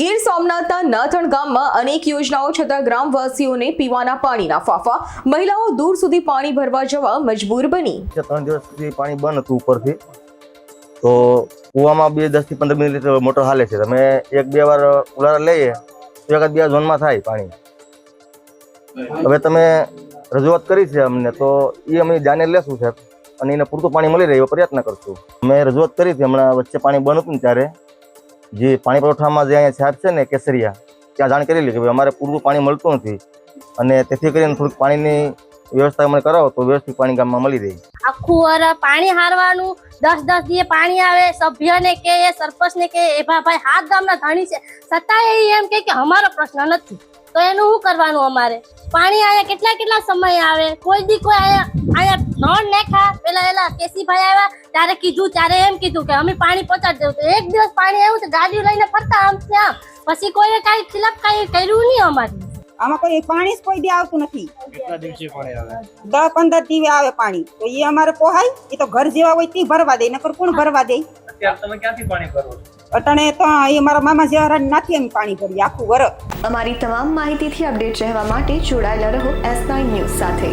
ગીર સોમનાથના નાથણ ગામમાં અનેક યોજનાઓ છતાં ગ્રામવાસીઓને પીવાના પાણીના ફાફા. મહિલાઓ દૂર સુધી પાણી ભરવા જવા મજબૂર બની. ત્રણ દિવસ સુધી પાણી બંધ હતું ઉપરથી, તો કૂવામાં બે દસથી પંદર મિનિટ મોટર હાલે છે. તમે એક બે વાર ઉલારા લઈએ, તો એકાદ બે ઝોનમાં થાય પાણી. હવે તમે રજૂઆત કરી છે અમને, તો એ અમે જાને લેશું સાહેબ, અને એને પૂરતું પાણી મળી રહે એવો પ્રયત્ન કરશું. અમે રજૂઆત કરી હતી, હમણાં વચ્ચે પાણી બંધ હતું ત્યારે જે પાણી પુરવઠામાં જે અહીંયા સાહેબ છે ને કેસરિયા, ત્યાં જાણ કરેલી કે ભાઈ અમારે પૂરું પાણી મળતું નથી. અને તેથી કરીને થોડીક પાણીની વ્યવસ્થા અમને કરાવો તો વ્યવસ્થિત પાણી ગામમાં મળી રહે. આખું વર પાણી હારવાનું, દસ દસ દીએ પાણી આવે, સભ્યને કે સરપંચ ને કે એ ભાઈ હાથ ગામના ધણી છે. છતાંય એમ કે અમારો પ્રશ્ન નથી. તો એનું શું કરવાનું અમારે? પાણી આયા કેટલા કેટલા સમય આવે? કોઈ દી કોઈ આયા આયા નળ નાખા પેલા એલા કેસીભાઈ આવ્યા ત્યારે કીધું ત્યારે એમ કીધું કે અમે પાણી પહોંચાડી દેવું. એક દિવસ પાણી આવ્યું તો ગાડીઓ લઈને ફરતા આમ ત્યાં પછી કોઈએ કાંઈ ખિલાફ કાંઈ કર્યું નહીં અમારી. આમાં કોઈ પાણી જ કોઈ દી આવતું નથી. કેટલા દિવસે પાણી આવે? દસ પંદર દીવે આવે પાણી. તો એ અમારે પોહાય એ તો ઘર જેવા હોય તે ભરવા દે નકર કોણ ભરવા દે? તમે ક્યાંથી પાણી ભરો છો? અટાણે તો એ મારા મામા જેવા નાથી અમે પાણી ભરી આખું વરસ અમારી તમામ માહિતીથી અપડેટ રહેવા માટે જોડાયેલા રહો એસ નાઇન ન્યૂઝ સાથે.